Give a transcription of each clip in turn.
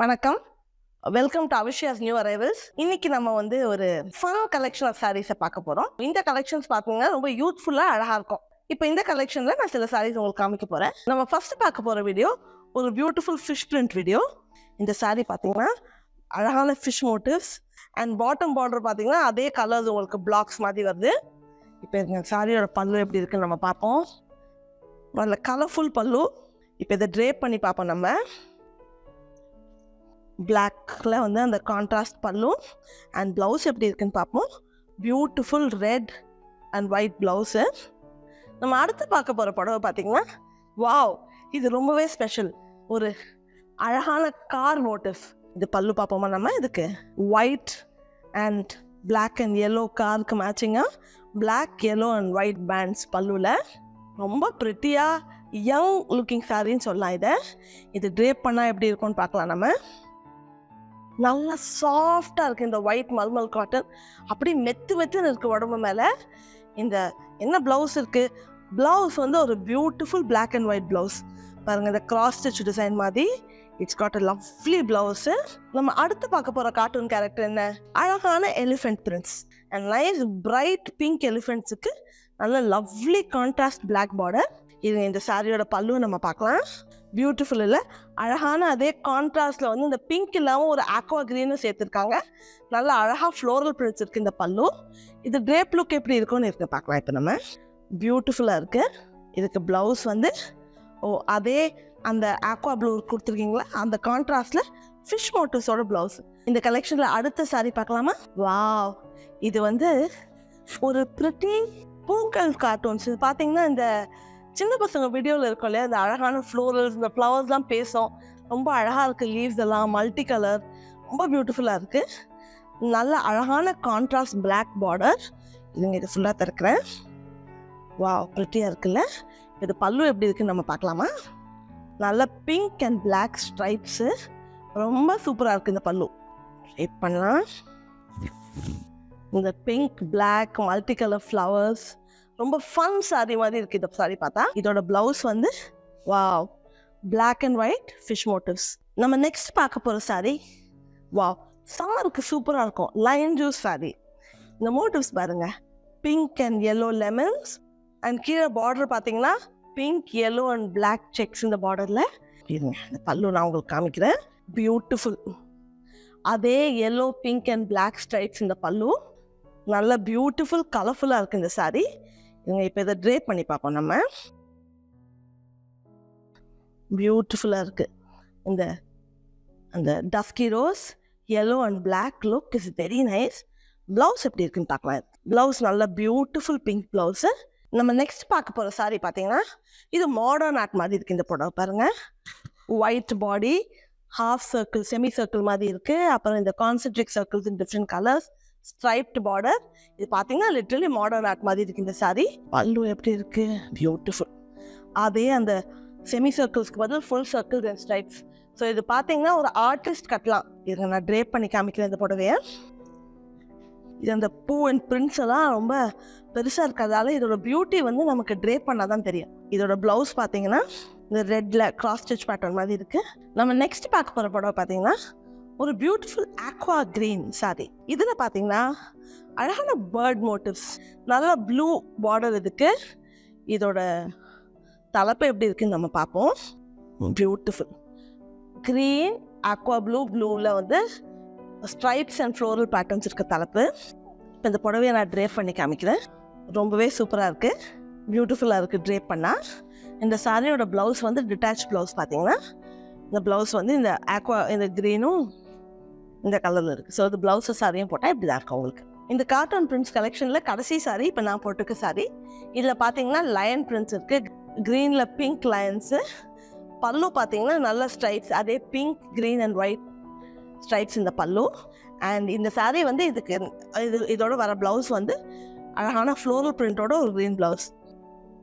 வணக்கம். Welcome to Avishyas new arrivals இன்னைக்கு நம்ம வந்து ஒரு ஃபன் கலெக்ஷன் ஆஃப் சாரீஸை பார்க்க போகிறோம் இந்த கலெக்ஷன்ஸ் பார்த்தீங்கன்னா ரொம்ப யூத்ஃபுல்லாக அழகாக இருக்கும். இப்போ இந்த கலெக்ஷனில் நான் சில சாரீஸ் உங்களுக்கு காமிக்க போகிறேன் நம்ம ஃபர்ஸ்ட் பார்க்க போகிற வீடியோ ஒரு பியூட்டிஃபுல் ஃபிஷ் பிரிண்ட் வீடியோ இந்த சாரீ பார்த்தீங்கன்னா அழகான fish motifs and bottom border பார்த்தீங்கன்னா அதே கலர்ஸ் உங்களுக்கு பிளாக்ஸ் மாதிரி வருது. இப்போ இந்த சாரியோட பல்லு எப்படி இருக்குன்னு நம்ம பார்ப்போம். நல்ல கலர்ஃபுல் பல்லு. இப்போ இதை ட்ரேப் பண்ணி பார்ப்போம் நம்ம. பிளாக்ல வந்து அந்த கான்ட்ராஸ்ட் பல்லு அண்ட் ப்ளவுஸ் எப்படி இருக்குன்னு பார்ப்போம். Beautiful red and white blouse நம்ம அடுத்து பார்க்க போகிற புடவை பார்த்தீங்கன்னா வாவ் இது ரொம்பவே ஸ்பெஷல் ஒரு அழகான கார் மோட்டிவ் இது பல்லு பார்ப்போமா நம்ம? இதுக்கு white and black and yellow காருக்கு மேட்சிங்காக black yellow and white pants பல்லுவில் ரொம்ப ப்ரிட்டியாக யங் லுக்கிங் சாரின்னு சொல்லலாம் இதை. இது ட்ரேப் பண்ணால் எப்படி இருக்கும்னு பார்க்கலாம் நம்ம. நல்லா சாஃப்டாக இருக்குது இந்த ஒயிட் மல்மல் காட்டன் அப்படி மெத்து மெத்துன்னு இருக்குது உடம்பு மேலே. இந்த என்ன ப்ளவுஸ் இருக்குது ப்ளவுஸ் வந்து ஒரு beautiful black and white blouse பாருங்கள் இந்த கிராஸ் ஸ்டிச் டிசைன் மாதிரி. It's got a lovely blouse நம்ம அடுத்து பார்க்க போகிற கார்ட்டூன் கேரக்டர் என்ன? அழகான elephant prince and nice bright pink எலிஃபென்ட்ஸுக்கு நல்ல லவ்லி கான்ட்ராஸ்ட் பிளாக் பார்டர் இது இந்த சாரியோட பல்லுவை நம்ம பார்க்கலாம். பியூட்டிஃபுல் இல்லை. அழகான அதே கான்ட்ராஸ்டில் வந்து இந்த பிங்க் இல்லாமல் ஒரு ஆக்வா க்ரீனும் சேர்த்துருக்காங்க. நல்லா அழகாக ஃப்ளோரல் பிரிண்ட்ஸ் இருக்குது இந்த பல்லு. இது ட்ரேப் லுக் எப்படி இருக்கும்னு இருக்குது பார்க்கலாம் இப்போ நம்ம பியூட்டிஃபுல்லாக இருக்குது இதுக்கு ப்ளவுஸ் வந்து ஓ அதே அந்த ஆக்வா ப்ளூ கொடுத்துருக்கீங்களா? அந்த கான்ட்ராஸ்டில் ஃபிஷ் மோட்டோஸோட ப்ளவுஸ் இந்த கலெக்ஷனில் அடுத்த சாரீ பார்க்கலாமா? வாவ் இது வந்து ஒரு ப்ரிட்டி பூக்கள் கார்ட்டூன்ஸ் இது பார்த்தீங்கன்னா இந்த சின்ன பசங்க வீடியோவில் இருக்கும் இல்லையா? அந்த அழகான ஃப்ளோரல்ஸ் இந்த ஃப்ளவர்ஸ்லாம் பேசும். ரொம்ப அழகாக இருக்குது லீவ்ஸ் எல்லாம் மல்டி கலர் ரொம்ப பியூட்டிஃபுல்லாக இருக்குது நல்ல அழகான கான்ட்ராஸ்ட் பிளாக் பார்டர் இதுங்க இது ஃபுல்லாக திறக்கிறேன். வாவ் ப்ரிட்டியாக இருக்குல்ல? இது பல்லு எப்படி இருக்குன்னு நம்ம பார்க்கலாமா? நல்ல பிங்க் அண்ட் பிளாக் ஸ்ட்ரைப்ஸு ரொம்ப சூப்பராக இருக்குது இந்த பல்லு. ட்ரைப் பண்ணலாம். இந்த pink black multi colour flowers ரொம்ப ஃபன் சாரி மாதிரி இருக்குது இந்த சாரி பார்த்தா. இதோட ப்ளவுஸ் வந்து wow black and white fish motifs நம்ம நெக்ஸ்ட் பார்க்க போகிற சாரி வாவ் சம்மருக்கு சூப்பராக இருக்கும். லயன் ஜூஸ் சாரி இந்த மோட்டிவ்ஸ் பாருங்க. Pink and yellow lemons and கீழே பார்டர் பார்த்தீங்கன்னா pink yellow and black checks இந்த பார்டரில் இருங்க இந்த பல்லு நான் உங்களுக்கு காமிக்கிறேன். பியூட்டிஃபுல் அதே yellow pink and black stripes இந்த பல்லு. நல்ல பியூட்டிஃபுல் கலர்ஃபுல்லாக இருக்குது இந்த சாரீ இப்போ இதை ட்ரேப் பண்ணி பார்ப்போம் நம்ம. பியூட்டிஃபுல்லாக இருக்குது இந்த அந்த dusky rose yellow and black look is very nice blouse எப்படி இருக்குன்னு பார்க்கலாம் ப்ளவுஸ் நல்ல பியூட்டிஃபுல் பிங்க் ப்ளவுஸு நம்ம நெக்ஸ்ட் பார்க்க போகிற சாரீ பார்த்தீங்கன்னா இது மாடர்ன் ஆர்ட் மாதிரி இருக்குது இந்த புடவை பாருங்கள் white body half circle semi circle மாதிரி இருக்குது அப்புறம் இந்த concentric circles in different colours striped border இது பார்த்தீங்கன்னா லிட்ரலி மாடர்ன் ஆர்ட் மாதிரி இருக்குது இந்த சாரீ பல்லு எப்படி இருக்குது பியூட்டிஃபுல் அதே அந்த செமி சர்க்கிள்ஸ்க்கு பதில் full circles and stripes so இது பார்த்தீங்கன்னா ஒரு ஆர்டிஸ்ட் கட்டலாம். இதை நான் ட்ரேப் பண்ணி காமிக்கிறேன் இந்த புடவையை. இது அந்த பூ அண்ட் பிரிண்ட்ஸ் எல்லாம் ரொம்ப பெருசாக இருக்கிறதால இதோட பியூட்டி வந்து நமக்கு ட்ரேப் பண்ணால் தான் தெரியும். இதோட ப்ளவுஸ் பார்த்தீங்கன்னா இந்த ரெட்டில் கிராஸ் ஸ்டிச் பேட்டர்ன் மாதிரி இருக்குது நம்ம நெக்ஸ்ட் பார்க்க போகிற புடவை பார்த்தீங்கன்னா ஒரு பியூட்டிஃபுல் ஆக்வா க்ரீன் saree. இதில் பார்த்தீங்கன்னா அழகான பேர்ட் மோட்டிவ்ஸ் நல்ல ப்ளூ பார்டர் இதுக்கு இதோட தலைப்பு எப்படி இருக்குன்னு நம்ம பார்ப்போம். பியூட்டிஃபுல் க்ரீன் ஆக்வா ப்ளூ ப்ளூவில் வந்து ஸ்ட்ரைப்ஸ் அண்ட் ஃப்ளோரல் பேட்டர்ன்ஸ் இருக்க தலைப்பு இப்போ இந்த புடவையை நான் ட்ரேப் பண்ணி காமிக்கிறேன். ரொம்பவே சூப்பராக இருக்குது பியூட்டிஃபுல்லாக இருக்குது ட்ரேப் பண்ணால் இந்த சாரியோட ப்ளவுஸ் வந்து டிட்டாச் ப்ளவுஸ் பார்த்தீங்கன்னா இந்த ப்ளவுஸ் வந்து இந்த ஆக்வா இந்த க்ரீனும் இந்த கலரில் இருக்குது ஸோ அது ப்ளவுஸு சாரியும் போட்டால் இப்படி தான் இருக்கும் உங்களுக்கு. இந்த கார்ட்டூன் பிரிண்ட்ஸ் கலெக்ஷனில் கடைசி சாரி இப்போ நான் போட்டிருக்க சாரி இதில் பார்த்தீங்கன்னா லயன் பிரிண்ட்ஸ் இருக்குது க்ரீனில் பிங்க் லயன்ஸு பல்லு பார்த்தீங்கன்னா நல்ல ஸ்ட்ரைப்ஸ் அதே pink green and white stripes இந்த பல்லு. அண்ட் இந்த சாரீ வந்து இதுக்கு இது இதோட வர ப்ளவுஸ் வந்து அழகான ஃப்ளோரல் பிரிண்டோட ஒரு க்ரீன் ப்ளவுஸ்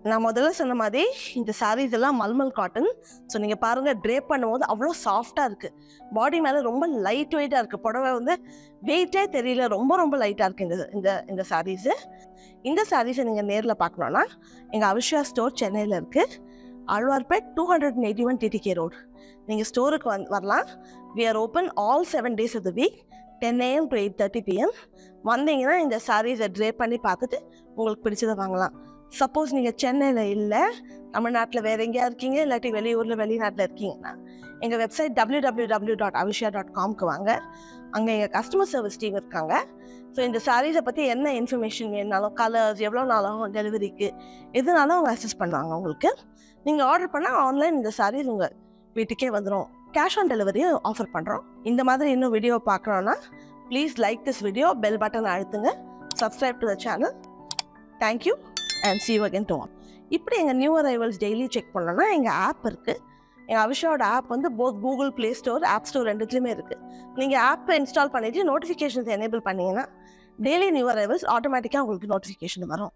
நான் முதல்ல சொன்ன மாதிரி இந்த சாரீஸ் எல்லாம் மல்மல் காட்டன் ஸோ நீங்கள் பாருங்கள் ட்ரேப் பண்ணும்போது அவ்வளோ சாஃப்டாக இருக்குது பாடி மேலே ரொம்ப லைட் வெயிட்டாக இருக்குது புடவை வந்து வெயிட்டே தெரியல. ரொம்ப ரொம்ப லைட்டாக இருக்குது இந்த இந்த இந்த சாரீஸு இந்த சாரீஸை நீங்கள் நேரில் பார்க்கணுன்னா எங்கள் அவிஷா ஸ்டோர் சென்னையில் இருக்குது Alwarpet two hundred eighty one TTK road நீங்கள் ஸ்டோருக்கு வந் வரலாம். We are open all seven days of the week ten AM to eight thirty PM வந்தீங்கன்னா இந்த சாரீஸை ட்ரே பண்ணி பார்த்துட்டு உங்களுக்கு பிடிச்சதை வாங்கலாம். சப்போஸ் நீங்கள் சென்னையில் இல்லை தமிழ்நாட்டில் வேறு எங்கேயா இருக்கீங்க இல்லாட்டி வெளியூரில் வெளிநாட்டில் இருக்கீங்கன்னா எங்கள் website W W W dot Avisha dot காம்க்கு வாங்க. அங்கே எங்கள் கஸ்டமர் சர்வீஸ் டீம் இருக்காங்க. ஸோ இந்த சாரீஸை பற்றி என்ன இன்ஃபர்மேஷன் வேணுனாலும் கலர்ஸ் எவ்வளோ நாளாகும் டெலிவரிக்கு எதுனாலும் அவங்க அசஸ் பண்ணுவாங்க உங்களுக்கு. நீங்கள் ஆர்டர் பண்ணால் ஆன்லைன் இந்த சாரீஸ் உங்கள் வீட்டுக்கே வந்துடும் கேஷ் ஆன் டெலிவரியும் ஆஃபர் பண்ணுறோம் இந்த மாதிரி இன்னும் video பார்க்குறோன்னா please like this video bell button அழுத்துங்க. Subscribe to the channel thank you and see you இப்படி எங்கள் நியூ அரைவல்ஸ் டெய்லி செக் பண்ணோன்னா எங்கள் ஆப் இருக்குது எங்கள் அவிஷாவோட ஆப் வந்து both Google play store app store ரெண்டுத்துலேயுமே இருக்குது நீங்கள் ஆப்பை இன்ஸ்டால் பண்ணிவிட்டு நோட்டிஃபிகேஷன்ஸ் எனேபிள் பண்ணிங்கன்னா டெய்லி நியூ அரைவல்ஸ் ஆட்டோமேட்டிக்காக உங்களுக்கு நோட்டிஃபிகேஷன் வரும்.